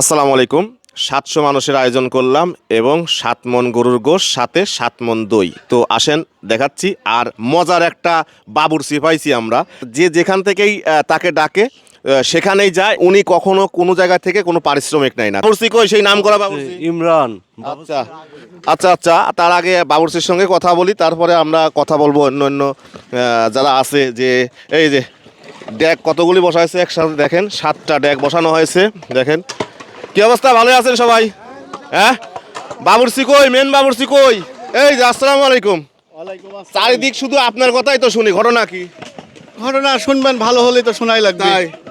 আসসালামু আলাইকুম। সাতশো মানুষের আয়োজন করলাম এবং সাত মন গরুর গোশ সাথে সাত মন দই। তো আসেন দেখাচ্ছি। আর মজার একটা বাবুরচি পাইছি আমরা। যে যেখান থেকেই তাকে ডাকে সেখানেই যায়। উনি কখনো কোনো জায়গা থেকে কোনো পারিশ্রমিক নেয় না। বাবুরচি কই? সেই নাম করা বাবুরচি ইমরান। আচ্ছা আচ্ছা আচ্ছা। তার আগে বাবুরচির সঙ্গে কথা বলি। তারপরে আমরা কথা বলব অন্য অন্য যারা আছে যে এই যে ড্যাগ কতগুলি বসা হয়েছে একসাথে দেখেন। সাতটা ড্যাগ বসানো হয়েছে দেখেন। কি অবস্থা? ভালো আছেন সবাই? হ্যাঁ? বাবুরচি কই? মেন বাবুরচি কই? এই যে আসসালামু আলাইকুম। চারিদিক শুধু আপনার কথাই তো শুনি ঘটনা কি? ঘটনা শুনবেন ভালো হলেই তো শোনাই লাগবে।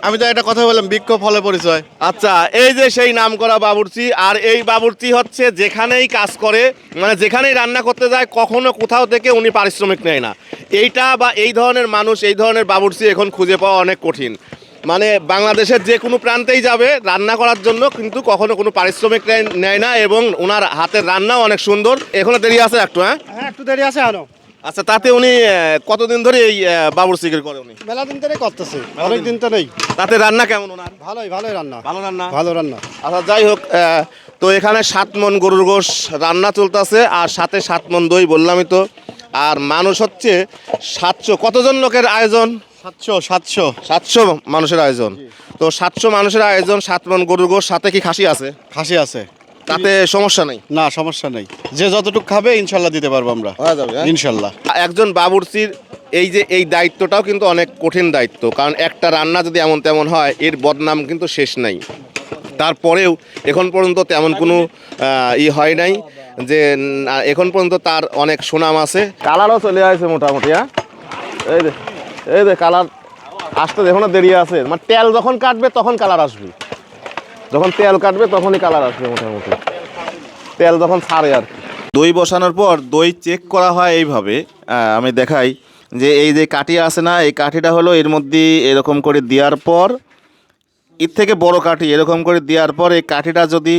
আমি তো একটা কথা বললাম বৃক্ষ ফলে পরিচয়। আচ্ছা এই যে সেই নাম করা বাবুর্চি আর এই বাবুর্চি হচ্ছে যেখানেই কাজ করে মানে যেখানেই রান্না করতে যায় কখনো কোথাও থেকে উনি পারিশ্রমিক নেয় না। এইটা বা এই ধরনের মানুষ এই ধরনের বাবুর্চি এখন খুঁজে পাওয়া অনেক কঠিন। মানে বাংলাদেশের যে কোনো প্রান্তেই যাবে রান্না করার জন্য কিন্তু কখনো কোনো পারিশ্রমিক নেয়- না এবং ওনার হাতের রান্নাও অনেক সুন্দর। এখনও দেরি আছে একটু হ্যাঁ? হ্যাঁ একটু দেরি আছে আনো আচ্ছা তাতে উনি কতদিন ধরে এই বাবুর বাবুর্চিকে করে উনি? মেলা দিন ধরে করতেছে অনেক দিন। তো নেই। তাতে রান্না কেমন ওনার? ভালোই ভালোই রান্না। ভালো রান্না? ভালো রান্না। আচ্ছা যাই হোক তো এখানে সাত মন গরুর গোশ রান্না চলতেছে আর সাথে সাত মন দই বললামই তো। আর মানুষ হচ্ছে সাতশো কতজন লোকের আয়োজন? সাতশো সাতশো সাতশো মানুষের আয়োজন। তো সাতশো মানুষের আয়োজন সাত মন গরুর গোশ সাথে কি খাসি আছে? খাসি আছে। তাতে সমস্যা নেই? না সমস্যা নেই। যে যতটুকু খাবে ইনশাল্লাহ দিতে পারব আমরা। হয়ে যাবে? ইনশাল্লাহ। একজন বাবুর্চির এই যে এই দায়িত্বটাও কিন্তু অনেক কঠিন দায়িত্ব। কারণ একটা রান্না যদি এমন তেমন হয় এর বদনাম কিন্তু শেষ নাই। তারপরেও এখন পর্যন্ত তেমন কোনো ই হয় নাই যে এখন পর্যন্ত তার অনেক সুনাম আছে। কালারও চলে আসছে মোটামুটি হ্যাঁ? এই যে। এই যে কালার আসতে এখনও দেরি আছে। মানে তেল যখন কাটবে, তখন কালার আসবে। যখন তেল কাটবে, তখনই কালার আসবে মোটামুটি। তেল যখন ছাড়ে আর দই বসানোর পর দই চেক করা হয় এইভাবে। আমি দেখাই যে এই যে কাঠি আছে না, এই কাঠিটা হলো এর মধ্যে এরকম করে দেওয়ার পর, এর থেকে বড় কাঠি এরকম করে দেওয়ার পর এই কাঠিটা যদি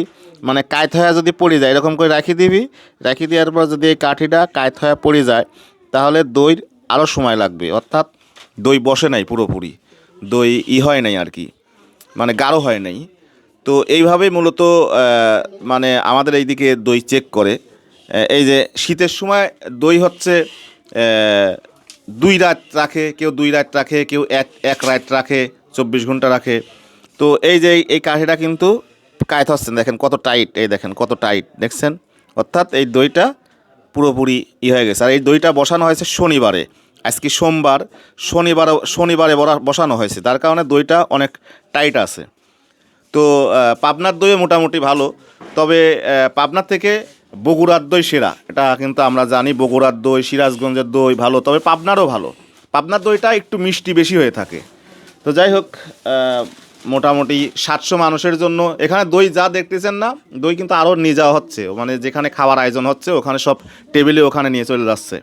মানে কায়ত হয়ে যদি পড়ে যায়, এরকম করে রাখি দিবি। রাখি দেওয়ার পর যদি এই কাঠিটা কায়ত হয়ে পড়ে যায়, তাহলে দইর আরও সময় লাগবে। অর্থাৎ দই বসে নাই পুরোপুরি। দই ই হয় নাই আর কি। মানে গাঢ় হয় নাই। তো এইভাবে মূলত মানে আমাদের এইদিকে দই চেক করে। এই যে শীতের সময় দই হচ্ছে দুই রাত রাখে, কেউ দুই রাত রাখে, কেউ এক এক রাত রাখে, চব্বিশ ঘণ্টা রাখে। তো এই যে এই কাঠিটা কিন্তু কায়ত হচ্ছে। দেখেন কত টাইট এই দেখেন কত টাইট দেখছেন? অর্থাৎ এই দইটা পুরোপুরি ই হয়ে গেছে। আর এই দইটা বসানো হয়েছে শনিবারে। আজকে সোমবার শনিবার শনিবারে বরা- বসানো হয়েছে। তার কারণে দইটা অনেক টাইট আছে। তো পাবনার দইও মোটামুটি ভালো, তবে পাবনার থেকে বগুড়ার দই সেরা। এটা কিন্তু আমরা জানি, বগুড়ার দই, সিরাজগঞ্জের দই ভালো, তবে পাবনারও ভালো। পাবনার দইটা একটু মিষ্টি বেশি হয়ে থাকে। তো যাই হোক মোটামুটি সাতশো মানুষের জন্য, এখানে দই যা দেখতেছেন না, দই কিন্তু আরও নিয়ে যাওয়া হচ্ছে। মানে যেখানে খাওয়ার আয়োজন হচ্ছে, ওখানে সব টেবিলে ওখানে নিয়ে চলে যাচ্ছে।